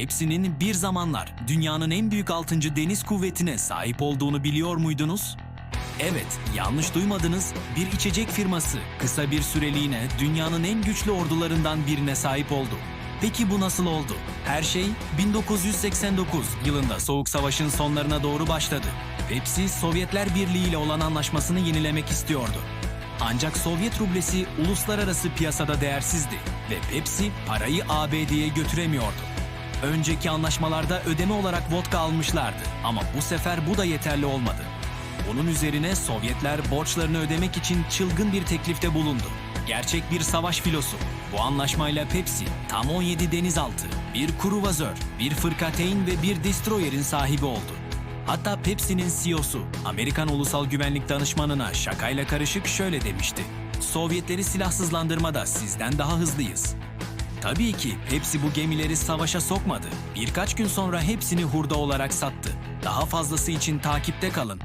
Pepsi'nin bir zamanlar dünyanın en büyük 6. deniz kuvvetine sahip olduğunu biliyor muydunuz? Evet, yanlış duymadınız. Bir içecek firması kısa bir süreliğine dünyanın en güçlü ordularından birine sahip oldu. Peki bu nasıl oldu? Her şey 1989 yılında Soğuk Savaş'ın sonlarına doğru başladı. Pepsi, Sovyetler Birliği ile olan anlaşmasını yenilemek istiyordu. Ancak Sovyet rublesi uluslararası piyasada değersizdi ve Pepsi parayı ABD'ye götüremiyordu. Önceki anlaşmalarda ödeme olarak vodka almışlardı ama bu sefer bu da yeterli olmadı. Bunun üzerine Sovyetler borçlarını ödemek için çılgın bir teklifte bulundu. Gerçek bir savaş filosu. Bu anlaşmayla Pepsi tam 17 denizaltı, bir kruvazör, bir fırkateyn ve bir destroyer'in sahibi oldu. Hatta Pepsi'nin CEO'su, Amerikan Ulusal Güvenlik Danışmanı'na şakayla karışık şöyle demişti. Sovyetleri silahsızlandırmada sizden daha hızlıyız. Tabii ki Pepsi bu gemileri savaşa sokmadı. Birkaç gün sonra hepsini hurda olarak sattı. Daha fazlası için takipte kalın.